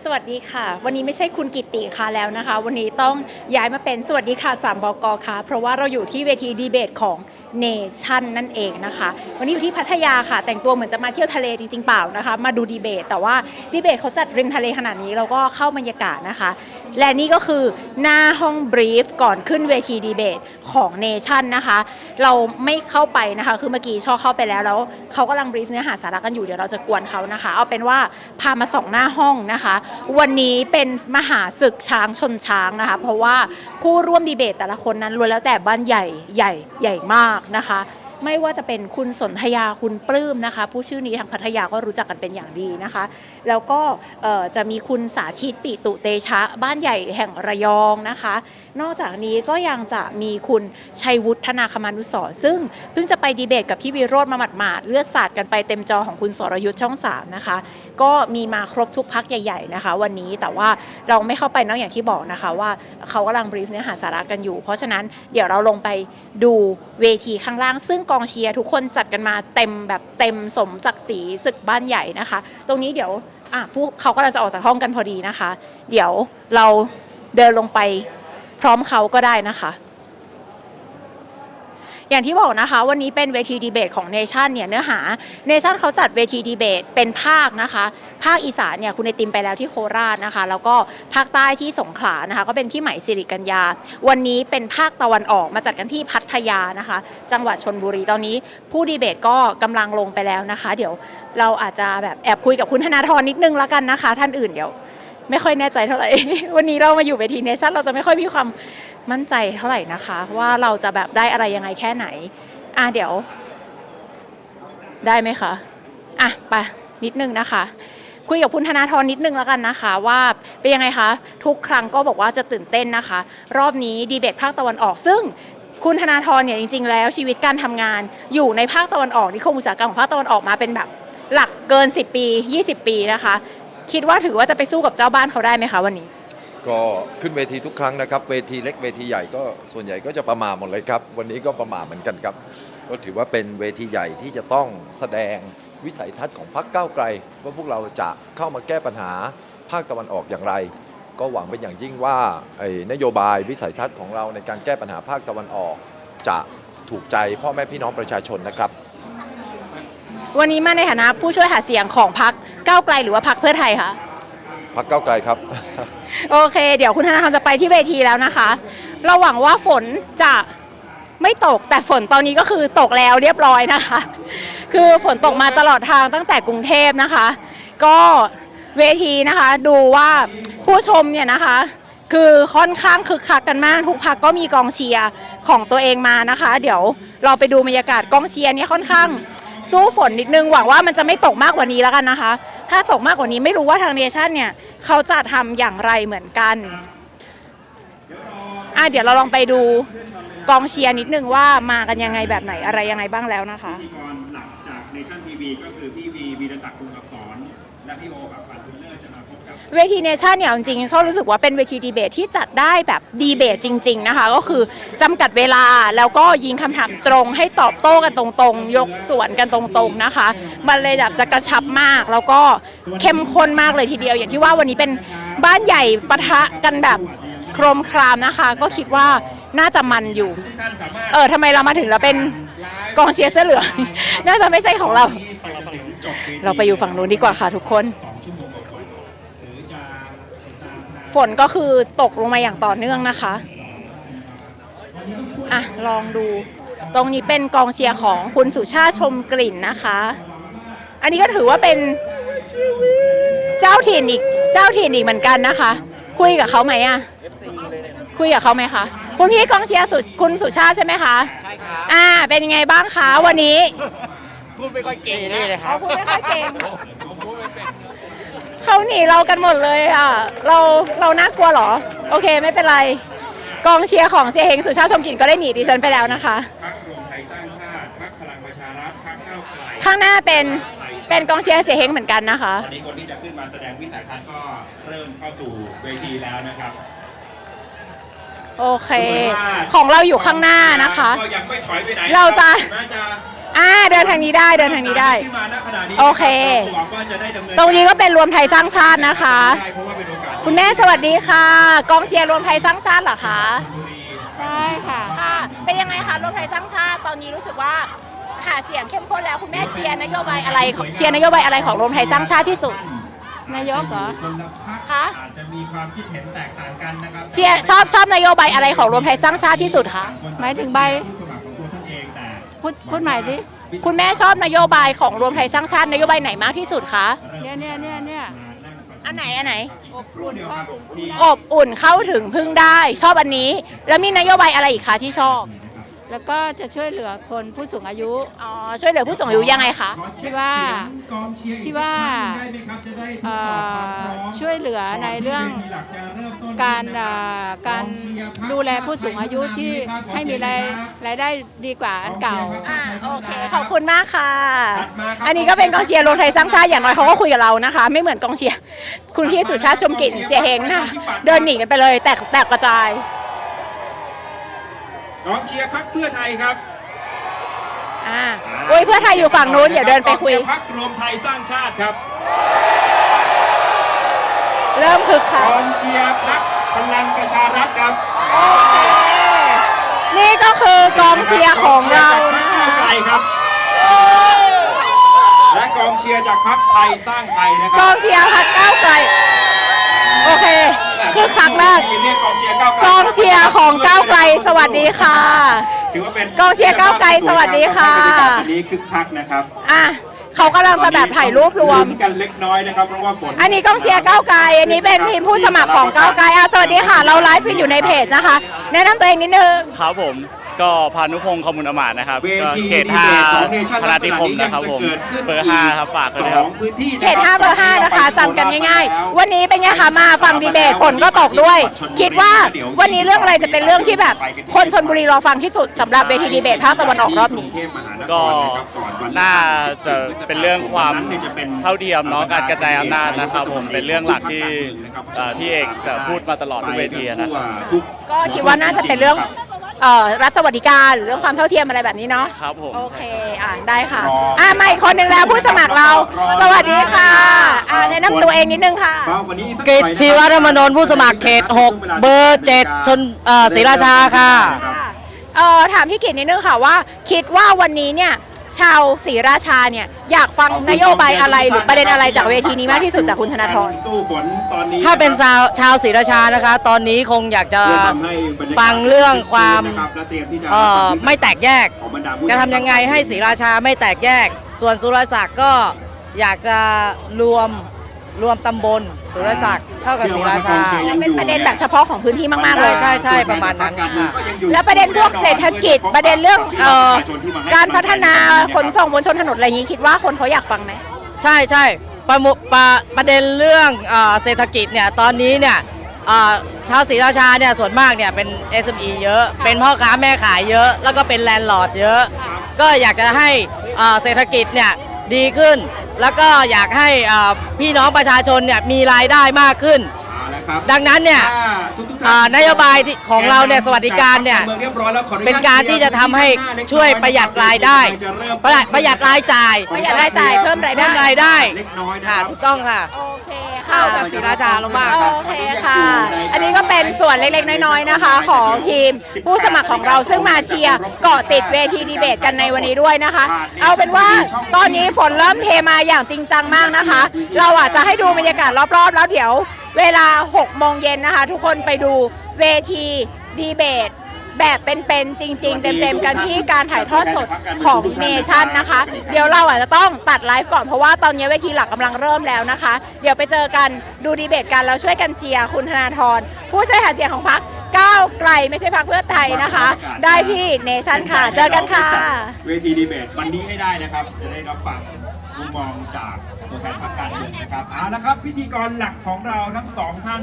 สวัสดีค่ะ วันนี้ไม่ใช่คุณกิติค่ะแล้วนะคะ วันนี้ต้องย้ายมาเป็นสวัสดีค่ะสามบกค่ะ เพราะว่าเราอยู่ที่เวทีดีเบตของ เนชั่นนั่นเองนะคะ วันนี้อยู่ที่พัทยาค่ะ แต่งตัวเหมือนจะมาเที่ยวทะเลจริงๆเปล่านะคะ มาดูดีเบต แต่ว่าดีเบตเขาจัดริมทะเลขนาดนี้เราก็เข้าบรรยากาศนะคะ และนี่ก็คือหน้าห้องบรีฟก่อนขึ้นเวทีดีเบตของเนชั่นนะคะ เราไม่เข้าไปนะคะ คือเมื่อกี้ช่อเข้าไปแล้วแล้วเขากำลังบรีฟเนื้อหาสาระกันอยู่เดี๋ยวเราจะกวนเขานะคะ เอาเป็นว่าพามาส่องหน้าห้องนะคะ วันนี้เป็นมหาศึกช้างชนช้างนะคะ เพราะว่าผู้ร่วมดีเบตแต่ละคนนั้นล้วนแล้วแต่บ้านใหญ่ใหญ่ใหญ่มากนะคะ ไม่ว่าจะเป็นคุณสนธยาคุณปลื้มนะคะ ผู้ชื่อนี้ทางพัทยาก็รู้จักกันเป็นอย่างดีนะคะ แล้วก็จะมีคุณสาธิตปิตุเตชะ บ้านใหญ่แห่งระยองนะคะ นอกจากนี้ก็ยังจะมีคุณชัยวุฒนาคมานุสรซึ่งเพิ่งจะไปดีเบตกับพี่วิโรธมาหมาดๆเลือดสาดกันไปเต็มจอของคุณสรยุทธ์ช่องสามนะคะก็มีมาครบทุกพักใหญ่ ๆนะคะ วันนี้แต่ว่าเราไม่เข้าไปนอกอย่างที่บอกนะคะ ว่าเขากำลังบรีฟเนื้อหาสาระกันอยู่ เพราะฉะนั้นเดี๋ยวเราลงไปดูเวทีข้างล่างซึ่งกองเชียร์ทุกคนจัดกันมาเต็มแบบเต็มสมศักดิ์ศรีศึกบ้านใหญ่นะคะ ตรงนี้เดี๋ยวอะผู้เขากำลังจะออกจากห้องกันพอดีนะคะ เดี๋ยวเราเดินลงไปพร้อมเขาก็ได้นะคะ อย่างที่บอกนะคะ วันนี้เป็นเวทีดีเบตของเนชั่นเนี่ยเนื้อหาเนชั่นเขาจัดเวทีดีเบตเป็นภาคนะคะ ภาคอีสานเนี่ยคุณไอติมไปแล้วที่โคราชนะคะ แล้วก็ภาคใต้ที่สงขลานะคะ ก็เป็นพี่ไหมสิริกัญญา วันนี้เป็นภาคตะวันออกมาจัดกันที่พัทยานะคะ จังหวัดชนบุรีตอนนี้ผู้ดีเบตก็กำลังลงไปแล้วนะคะ เดี๋ยวเราอาจจะแบบแอบคุยกับคุณธนาธรนิดนึงแล้วกันนะคะ ท่านอื่นเดี๋ยว ไม่ค่อยแน่ใจเท่าไหร่ วันนี้เรามาอยู่เวทีเนชั่นเราจะไม่ค่อยมีความมั่นใจเท่าไหร่นะคะ ว่าเราจะแบบได้อะไรยังไงแค่ไหน อะเดี๋ยว ได้ไหมคะ อะไปนิดนึงนะคะคุยกับคุณธนาธรนิดนึงแล้วกันนะคะ ว่าเป็นยังไงคะ ทุกครั้งก็บอกว่าจะตื่นเต้นนะคะ รอบนี้ดีเบตภาคตะวันออก ซึ่งคุณธนาธรเนี่ยจริง ๆ แล้วชีวิตการทำงานอยู่ในภาคตะวันออกนิคมอุตสาหกรรมของภาคตะวันออกมาเป็นแบบหลักเกิน 10 ปี 20 ปีนะคะ คิดว่าถือว่าจะไปสู้กับเจ้าบ้านเขาได้ไหมคะวันนี้ ก็ขึ้นเวทีทุกครั้งนะครับ เวทีเล็กเวทีใหญ่ก็ส่วนใหญ่ก็จะประมาหมดเลยครับ วันนี้ก็ประมาเหมือนกันครับ ก็ถือว่าเป็นเวทีใหญ่ที่จะต้องแสดงวิสัยทัศน์ของพรรคก้าวไกล ว่าพวกเราจะเข้ามาแก้ปัญหาภาคตะวันออกอย่างไร ก็หวังเป็นอย่างยิ่งว่าไอ้นโยบายวิสัยทัศน์ของเราในการแก้ปัญหาภาคตะวันออก จะถูกใจพ่อแม่พี่น้องประชาชนนะครับ วันนี้มาในฐานะผู้ช่วยหาเสียงของพรรคก้าวไกลหรือว่าพรรคเพื่อไทยคะพรรคก้าวไกลครับ โอเค เดี๋ยวคุณธนาธรจะไปที่เวทีแล้วนะคะ เราหวังว่าฝนจะไม่ตกแต่ฝนตอนนี้ก็คือตกแล้วเรียบร้อยนะคะ คือฝนตกมาตลอดทางตั้งแต่กรุงเทพนะคะ ก็เวทีนะคะดูว่าผู้ชมเนี่ยนะคะ คือค่อนข้างคึกคักกันมากทุกพักก็มีกองเชียร์ของตัวเองมานะคะ เดี๋ยวเราไปดูบรรยากาศกองเชียร์เนี่ยค่อนข้าง สู้ฝนนิดนึงหวังว่ามันจะไม่ตกมากกว่านี้แล้วกันนะคะ ถ้าตกมากกว่านี้ไม่รู้ว่าทางเนชั่นเนี่ยเขาจะทำอย่างไรเหมือนกันอะเดี๋ยวเราลองไปดูกองเชียร์นิดนึงว่ามากันยังไงแบบไหนอะไรยังไงบ้างแล้วนะคะ พิธีกรหลักจากเนชั่นทีวีก็คือพี่วีวีรศักดิ์คุณอักษรและพี่โอกับปันทุ เลอร์จะมาพบกับเวทีเนชั่นเนี่ยเอาจริงๆเขารู้สึกว่าเป็นเวทีดีเบตที่จัดได้แบบดีเบตจริง ๆนะคะ ก็คือจำกัดเวลาแล้วก็ยิงคำถามตรงให้ตอบโต้กันตรงๆ ยกสวนกันตรงๆนะคะ มันเลยแบบจะกระชับมาก แล้วก็เข้มข้นมากเลยทีเดียว อย่างที่ว่าวันนี้เป็นบ้านใหญ่ปะทะกันแบบโครมครามนะคะ ก็คิดว่าน่าจะมันอยู่ทุกท่านสามารถเออทำไมเรามาถึงเราเป็นกองเชียร์เสื้อเหลือง น่าจะไม่ใช่ของเราที่ไปจนถึงจบวทีเราไปอยู่ฝั่งนู้นดีกว่าค่ะทุกคน ฝนก็คือตกลงมาอย่างต่อเนื่องนะคะอะลองดู ตรงนี้เป็นกองเชียร์ของคุณสุชาติชมกลิ่นนะคะ อันนี้ก็ถือว่าเป็นเจ้าถิ่นอีกเจ้าถิ่นอีกเหมือนกันนะคะ คุยกับเขาไหมอะคุยกับเขาไหมคะคุณพี่กองเชียร์สุคุณสุชาติใช่ไหมคะใช่ครับอ่าเป็นยังไงบ้างคะวันนี้พูดไม่ค่อยเก่งนี่เลยครับพูดไม่ค่อยเก่ง เขาหนีเรากันหมดเลยอะ เราเราน่ากลัวเหรอ โอเคไม่เป็นไร กองเชียร์ของเสียเฮงสุชาติชมกลิ่นก็ได้หนีดิฉันไปแล้วนะคะพรรครวมไทยสร้างชาติพรรคพลังประชารัฐพรรคก้าวไกลข้างหน้าเป็นเป็นกองเชียร์เสียเฮงเหมือนกันนะคะ ตอนนี้คนที่จะขึ้นมาแสดงวิสัยทัศน์ก็เริ่มเข้าสู่เวทีแล้วนะครับโอเค ของเราอยู่ข้างหน้านะคะ ก็ยังไม่ถอยไปไหนเราจะน่าจะ อ่าเดินทางนี้ได้เดินทางนี้ได้ ที่มาณขณะนี้โอเค หวังว่าจะได้ดำเนินตรงนี้ก็เป็นรวมไทยสร้างชาตินะคะได้เพราะว่าเป็นโอกาสคุณแม่สวัสดีค่ะ กองเชียร์รวมไทยสร้างชาติเหรอคะใช่ค่ะ ค่ะ เป็นยังไงคะรวมไทยสร้างชาติตอนนี้รู้สึกว่าหาเสียงเข้มข้นแล้วคุณแม่เชียร์นโยบายอะไรเชียร์นโยบายอะไรของรวมไทยสร้างชาติที่สุด นายกเหรอ คนละพรรคคะอาจจะมีความคิดเห็นแตกต่างกันนะครับเชียร์ชอบชอบนโยบายอะไรของรวมไทยสร้างชาติที่สุดคะ หมายถึงใบ พูดพูดใหม่สิคุณแม่ชอบนโยบายของรวมไทยสร้างชาตินโยบายไหนมากที่สุดคะเนี่ยเนี่ยเนี่ยเนี่ยอันไหนอันไหน อบครู่เดียวครับที่อบอุ่นเข้าถึงพึ่งได้ ชอบอันนี้ แล้วมีนโยบายอะไรอีกคะที่ชอบ แล้วก็จะช่วยเหลือคนผู้สูงอายุ อ๋อช่วยเหลือผู้สูงอายุยังไงคะ ที่ว่ากองเชียร์อีกที่ว่าได้ไหมครับจะได้ทดเอ่สอบความพอร้อมช่วยเหลือในเรื่องก่นที่วทีหลักจะเริ่มต้นการนะเอ่คบอการดูแลผู้สูงอายุที่ให้มีรายรายได้ดีกว่าอันเก่าอ่าโอเคขอบคุณมากค่ะ อันนี้ก็เป็นกองเชียร์รวมไทยสร้างชาติอย่างน้อยเขาก็คุยกับเรานะคะ ไม่เหมือนกองเชียร์คุณพี่สุชาติชมกลิ่นเสียเฮงนะเดินหนีกันไปเลยแตกแตกกระจาย กองเชียร์พักเพื่อไทยครับอ่าอุ้ยเพื่อไทยอยู่ฝั่งนู้นอย่าเดินไปคุยกองเชีร์พักรวมไทยสร้างชาติครับเริ่มคึกคักกองเชียร์พักพลังประชารัฐครับนี่ก็คือกองเชียร์ของเรากองนะเชียร์จากพรรคก้าวไกลคะครับ และกองเชียร์จากพรรคไทยสร้างไทยนะคกรัองเชียร์พักก้าวไกลโอเค คึกคักมากเรียกกองเชียร์ก้าวไกลกองเชียร์ของก้าวไกลสวัสดีค่ะ ถือว่าเป็นกองเชียร์ก้าวไกลสวัสดีค่ะบรรยากาศวันนี้คึกคักนะครับอะเขากำลังจะแบบถ่ายรูปรวมลุ้นกันเล็กน้อยนะครับเพราะว่าฝนอันนี้กองเชียร์ก้าวไกลอันนี้เป็นทีมผู้สมัครของก้าวไกลอะสวัสดีค่ะ เราไลฟ์อยู่ในเพจนะคะ แนะนำตัวเองนิดนึงครับผม ก็พานุพงศ์คำมุนอมาตย์นะครับเวก็ทีเขตดีห้าเบตของเนชั่นพนาธิคมนะครับผมจะกิดขึ้นเบอร์ห้าครับฝากด้วยนะคสรัอบงพื้นที่เขต5เบอร์5นะคะจำกันง่ายๆ วันนี้เป็นไงคะมาฟังดีเบตฝนก็ตกด้วย คิดว่าวันนี้เรื่องอะไรจะเป็นเรื่องที่แบบ คนชนบุรีรอฟังที่สุดสำหรับเวทีดีเบตภาคตะวันออกรอบนี้ ก็น่าจะเป็นเรื่องความเท่าเทียมเนาะการกระจายอำนาจนะครับผมเป็นเรื่องหลักที่เอ่อพี่เอกจะพูดมาตลอดทุกเวทีนะครับ ก็คิดว่าน่าจะเป็นเรื่อง เอ่อรัฐสวัสดิการหรือเรื่องความเท่าเทียมอะไรแบบนี้เนาะครับผม โอเคอ่าได้ค่ะอ่ามาอีกคนหนึ่งแล้วผู้สมัครเรา สวัสดีค่ะอ่าแนะนำตัวเองนิดนึงค่ะ กิตชีวธรรมนนท์ผู้สมัครเขต 6 เบอร์ 7 ชนเอ่อศรีราชาค่ะ เอ่อถามพี่กิตนิดนึงค่ะว่า คิดว่าวันนี้เนี่ย ชาวศรีราชาเนี่ยอยากฟังนโยบายอะไรหรือประเด็นอะไรจากเวทีนี้มากที่สุดจากคุณธนาธรสู้ฝนตอนนี้ถ้าเป็นชาวชาวศรีราชานะคะ ตอนนี้คงอยากจะเพื่อทำให้บรรยากาศฟังเรื่องความนะครับและเตรียมที่จะเอ่อไม่แตกแยกของบรรดาผู้จะทำยังไงให้ศรีราชาไม่แตกแยก ส่วนสุรศักดิ์ก็อยากจะรวม รวมตำบลสุรศักดิ์เข้ากับศรีราชา เป็นประเด็นแบบเฉพาะของพื้นที่มาก ๆ เลยใช่ใช่ประมาณนั้นค่ะ แล้วประเด็นพวกเศรษฐกิจประเด็นเรื่องเอ่อการพัฒนาขนส่งบนชนถนนอะไรอย่างนี้คิดว่าคนเขาอยากฟังไหม ใช่ใช่ประมุประประเด็นเรื่องเออเศรษฐกิจเนี่ยตอนนี้เนี่ยเอ่อชาวศรีราชาเนี่ยส่วนมากเนี่ยเป็น SME เยอะ เป็นพ่อค้าแม่ขายเยอะ แล้วก็เป็นแลนด์ลอร์ดเยอะ ก็อยากจะให้เอ่อเศรษฐกิจเนี่ยดีขึ้น แล้วก็อยากให้เอ่อพี่น้องประชาชนเนี่ยมีรายได้มากขึ้นเอาละครับดังนั้นเนี่ยถ้าทุกๆท่อ่านโยบายที่ของเราเนี่ยสวัสดิการเนี่ยเมืองเรียบร้อยแล้วขออญตเป็นการที่จะทำให้ช่วยประหยัดรายได้ ประหยัดประหยัดรายจ่ายประหยัดรายจ่ายเพิ่มรายได้เพิ่มรายได้เล็กน้อยนะคค่ะรับถูกต้องค่ะโอเคเข้าค่ะกับศรีราชาลงมากโอเคค่ะ อันนี้ก็เป็นส่วนเล็กๆ น้อยๆนะคะ ของทีมผู้สมัครของเราซึ่งมาเชียร์เกาะติดเวทีดีเบตกันในวันนี้ด้วยนะคะ เอาเป็นว่าตอนนี้ฝนเริ่มเทมาอย่างจริงจังมากนะคะ เราอาจจะให้ดูบรรยากาศรอบๆ แล้วเดี๋ยว เวลา6โมงเย็นนะคะ ทุกคนไปดูเวทีดีเบต แบบเป็นๆจริง ๆ เต็มๆกันที่การถ่ายทอดสดของเนชั่นนะคะ เดี๋ยวเราอาจจะต้องตัดไลฟ์ก่อนเพราะว่าตอนนี้เวทีหลักกำลังเริ่มแล้วนะคะ เดี๋ยวไปเจอกันดูดีเบตกันแล้วช่วยกันเชียร์คุณธนาธรผู้ช่วยหาเสียงของพรรคก้าวไกลไม่ใช่พรรคเพื่อไทยนะคะ ได้ที่เนชั่นค่ะ เจอกันค่ะ เวทีดีเบตวันนี้ให้ได้นะครับ จะได้รับฟังมุมมองจากตัวแทนพรรคการเมืองนะครับเอาละครับ พิธีกรหลักของเราทั้งสองท่าน